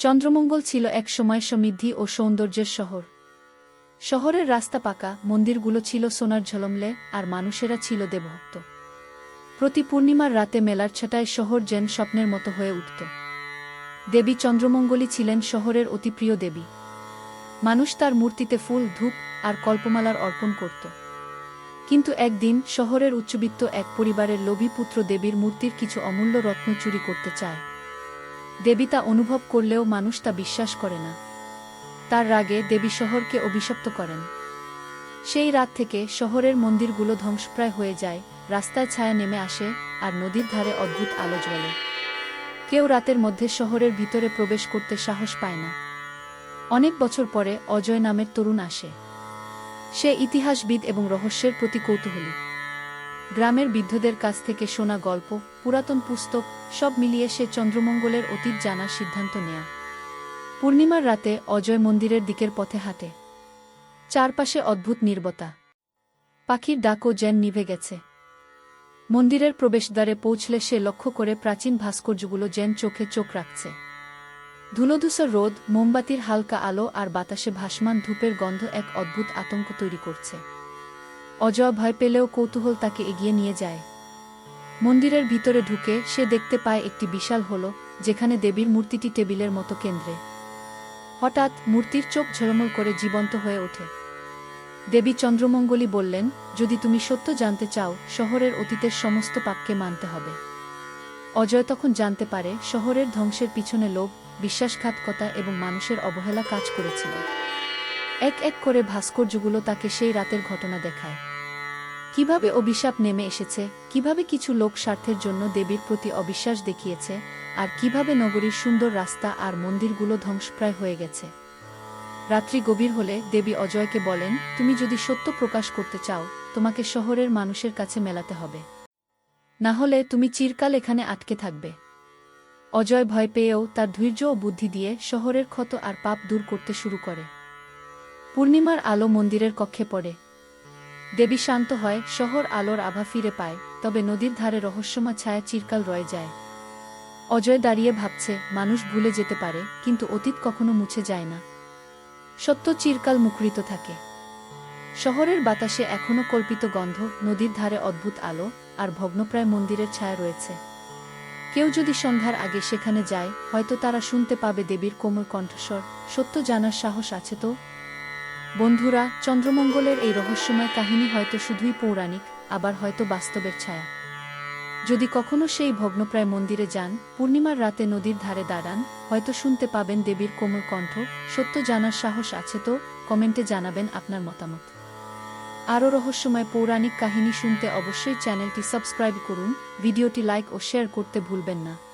চন্দ্রমঙ্গল ছিল এক সময় সমৃদ্ধি ও সৌন্দর্যের শহর। শহরের রাস্তা পাকা, মন্দিরগুলো ছিল সোনার ঝলমলে, আর মানুষেরা ছিল দেবভক্ত। প্রতি পূর্ণিমার রাতে মেলার ছাটায় শহর যেন স্বপ্নের মতো হয়ে উঠত। দেবী চন্দ্রমঙ্গলী ছিলেন শহরের অতি প্রিয় দেবী। মানুষ তার মূর্তিতে ফুল, ধূপ আর কল্পমালার অর্পণ করত। কিন্তু একদিন শহরের উচ্চবিত্ত এক পরিবারের লোভী পুত্র দেবীর মূর্তির কিছু অমূল্য রত্ন চুরি করতে চায়। দেবী তা অনুভব করলেও মানুষ তা বিশ্বাস করে না। তার রাগে দেবী শহরকে অভিশপ্ত করেন। সেই রাত থেকে শহরের মন্দিরগুলো ধ্বংসপ্রায় হয়ে যায়, রাস্তায় ছায়া নেমে আসে আর নদীর ধারে অদ্ভুত আলো জ্বলে। কেউ রাতের মধ্যে শহরের ভিতরে প্রবেশ করতে সাহস পায় না। অনেক বছর পরে অজয় নামের তরুণ আসে। সে ইতিহাসবিদ এবং রহস্যের প্রতি কৌতূহলী। গ্রামের বৃদ্ধদের কাছ থেকে শোনা গল্প, পুরাতন পুস্তক, সব মিলিয়ে সে চন্দ্রমঙ্গলের অতীত জানার সিদ্ধান্ত নেয়া। পূর্ণিমার রাতে অজয় মন্দিরের দিকের পথে হাঁটে। চারপাশে অদ্ভুত নির্বতা। পাখির ডাকও যেন নিভে গেছে। মন্দিরের প্রবেশদ্বারে পৌঁছলে সে লক্ষ্য করে প্রাচীন ভাস্কর্যগুলো যেন চোখে চোখ রাখছে। ধুলোধূসর রোদ, মোমবাতির হালকা আলো আর বাতাসে ভাসমান ধূপের গন্ধ এক অদ্ভুত আতঙ্ক তৈরি করছে। অজয় ভয় পেলেও কৌতূহল তাকে এগিয়ে নিয়ে যায়। মন্দিরের ভিতরে ঢুকে সে দেখতে পায় একটি বিশাল হল, যেখানে দেবীর মূর্তিটি টেবিলের মতো কেন্দ্রে। হঠাৎ মূর্তির চোখ ঝলমল করে জীবন্ত হয়ে ওঠে। দেবী চন্দ্রমঙ্গলী বললেন, যদি তুমি সত্য জানতে চাও, শহরের অতীতের সমস্ত পাপকে মানতে হবে। অজয় তখন জানতে পারে, শহরের ধ্বংসের পিছনে লোভ, বিশ্বাসঘাতকতা এবং মানুষের অবহেলা কাজ করেছিল। এক এক করে ভাস্কর্যগুলো তাকে সেই রাতের ঘটনা দেখায়। কীভাবে অভিশাপ নেমে এসেছে, কীভাবে কিছু লোক স্বার্থের জন্য দেবীর প্রতি অবিশ্বাস দেখিয়েছে, আর কীভাবে নগরীর সুন্দর রাস্তা আর মন্দিরগুলো ধ্বংসপ্রায় হয়ে গেছে। রাত্রি গভীর হলে দেবী অজয়কে বলেন, তুমি যদি সত্য প্রকাশ করতে চাও, তোমাকে শহরের মানুষের কাছে মেলাতে হবে। না হলে তুমি চিরকাল এখানে আটকে থাকবে অজয় ভয় পেয়েও তার ধৈর্য ও বুদ্ধি দিয়ে শহরের ক্ষত আর পাপ দূর করতে শুরু করে। পূর্ণিমার আলো মন্দিরের কক্ষে পড়ে। দেবী শান্ত হয়, শহর আলোর আভা ফিরে পায়, তবে নদীর ধারে রহস্যময় ছায়া চিরকাল রয়ে যায়। অজয় দাঁড়িয়ে ভাবছে, মানুষ ভুলে যেতে পারে, কিন্তু অতীত কখনো মুছে যায় না। সত্য চিরকাল মুখরিত থাকে। শহরের বাতাসে এখনও কল্পিত গন্ধ, নদীর ধারে অদ্ভুত আলো, আর ভগ্নপ্রায় মন্দিরের ছায়া রয়েছে। কেউ যদি সন্ধ্যার আগে সেখানে যায়, হয়তো তারা শুনতে পাবে দেবীর কোমল কণ্ঠস্বর। সত্য জানার সাহস আছে তো? বন্ধুরা, চন্দ্রমঙ্গলের এই রহস্যময় কাহিনী হয়তো শুধুই পৌরাণিক, আবার হয়তো বাস্তবের ছায়া। যদি কখনো সেই ভগ্নপ্রায় মন্দিরে যান, পূর্ণিমার রাতে নদীর ধারে দাঁড়ান, হয়তো শুনতে পাবেন দেবীর কোমল কণ্ঠ, সত্য জানার সাহস আছে তো, কমেন্টে জানাবেন আপনার মতামত। আরও রহস্যময় পৌরাণিক কাহিনী শুনতে অবশ্যই চ্যানেলটি সাবস্ক্রাইব করুন, ভিডিওটি লাইক ও শেয়ার করতে ভুলবেন না।